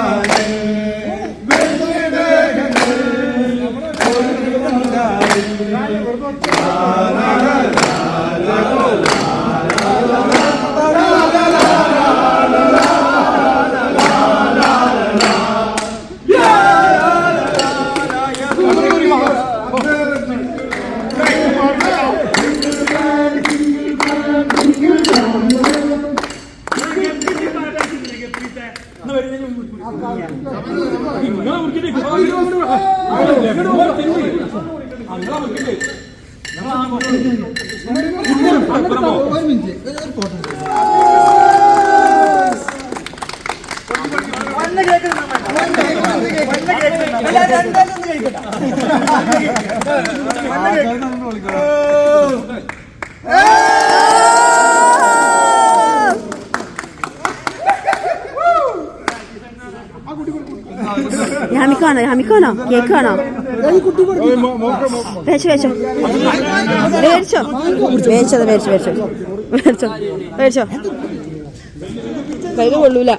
Thank you. ഒരു minute ഒരു photo രണ്ടാമത് കഴിക്കട്ടെ യാമിക്കാണോ കാണാം കേക്ക് ആണോ വേച്ചോ വേച്ചോ മേടിച്ചോ മേടിച്ചത് മേടിച്ചു മേടിച്ചോ മേടിച്ചോ മേടിച്ചോ കയ്യിൽ കൊള്ളൂല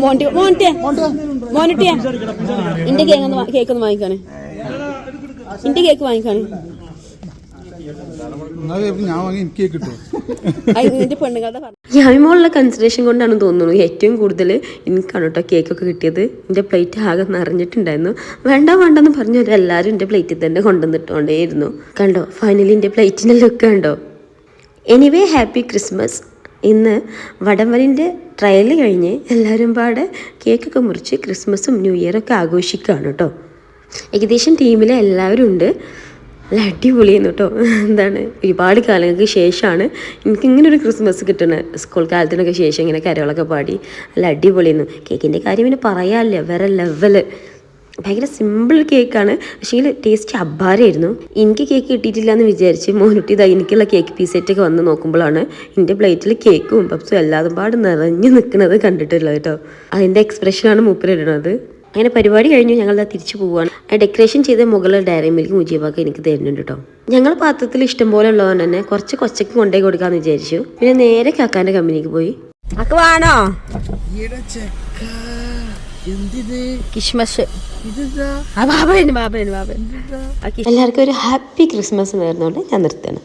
മോണ്ടി മോനിട്ടിയാ. ഇന്റെ കേക്ക് ഒന്ന് കേക്ക് ഒന്ന് വാങ്ങിക്കാണ്. ഇന്റെ കേക്ക് വാങ്ങിക്കാണ് ഞാൻ വാങ്ങി എനിക്ക് കിട്ടും നിന്റെ പെണ്ണുങ്ങളുടെ യാമിമോളുള്ള കൺസിഡറേഷൻ കൊണ്ടാണ് തോന്നുന്നു ഏറ്റവും കൂടുതൽ എനിക്കാണ് കേട്ടോ കേക്കൊക്കെ കിട്ടിയത്. എന്റെ പ്ലേറ്റ് ആകെ നിറഞ്ഞിട്ടുണ്ടായിരുന്നു. വേണ്ട വേണ്ടെന്ന് പറഞ്ഞവരെല്ലാവരും എന്റെ പ്ലേറ്റിൽ തന്നെ കൊണ്ടുവന്നിട്ടുകൊണ്ടേയിരുന്നു കണ്ടോ ഫൈനലി എന്റെ പ്ലേറ്റിന്റെ ലുക്ക് കണ്ടോ? എനിവേ ഹാപ്പി ക്രിസ്മസ് ഇന്ന് വടംവലിന്റെ ട്രയൽ കഴിഞ്ഞ് എല്ലാവരും പാടെ കേക്കൊക്കെ മുറിച്ച് ക്രിസ്മസും ന്യൂ ഇയറൊക്കെ ആഘോഷിക്കുകയാണ് കേട്ടോ. ഏകദേശം ടീമിലെ എല്ലാവരും ഉണ്ട്. നല്ല അടിപൊളിയായിരുന്നു കേട്ടോ. എന്താണ്? ഒരുപാട് കാലങ്ങൾക്ക് ശേഷമാണ് എനിക്ക് ഇങ്ങനെ ഒരു ക്രിസ്മസ് കിട്ടുന്നത് സ്കൂൾ കാലത്തിനൊക്കെ ശേഷം ഇങ്ങനെ കരകളൊക്കെ പാടി നല്ല അടിപൊളിയായിരുന്നു. കേക്കിന്റെ കാര്യം പിന്നെ പറയാനില്ല. വേറെ ലെവൽ ഭയങ്കര സിമ്പിൾ കേക്കാണ് പക്ഷേ ടേസ്റ്റ് അബ്ബാരായിരുന്നു എനിക്ക് കേക്ക് കിട്ടിയിട്ടില്ല എന്ന് വിചാരിച്ച് മോനുട്ടി ഇതാ എനിക്കുള്ള കേക്ക് പീസെറ്റൊക്കെ വന്ന് നോക്കുമ്പോഴാണ് എന്റെ പ്ലേറ്റിൽ കേക്കും പപ്സും എല്ലാതും പാട് നിറഞ്ഞു നിൽക്കുന്നത് കണ്ടിട്ടുള്ളത് കേട്ടോ. അതിന്റെ എക്സ്പ്രഷനാണ് മൂപ്പരിടുന്നത് അങ്ങനെ പരിപാടി കഴിഞ്ഞു ഞങ്ങൾ ദാ തിരിച്ചു പോവുകയാണ് ആ ഡെക്കറേഷൻ ചെയ്ത മുകളിൽ ഡയറി മിൽക്ക് മുജീബാക്ക് എനിക്ക് തരുന്നുണ്ട് കേട്ടോ ഞങ്ങൾ പാത്രത്തിൽ ഇഷ്ടം പോലെ ഉള്ളതുകൊണ്ട് തന്നെ കുറച്ച് കൊച്ചയ്ക്ക് കൊണ്ടേ കൊടുക്കാന്ന് വിചാരിച്ചു. പിന്നെ നേരെ കാക്കാന്റെ കമ്പനിക്ക് പോയി. അക്ക് വേണോ? കിഷ്മസ് എല്ലാവർക്കും ഒരു ഹാപ്പി ക്രിസ്മസ് നേർന്നുകൊണ്ട് ഞാൻ നിർത്തുകയാണ്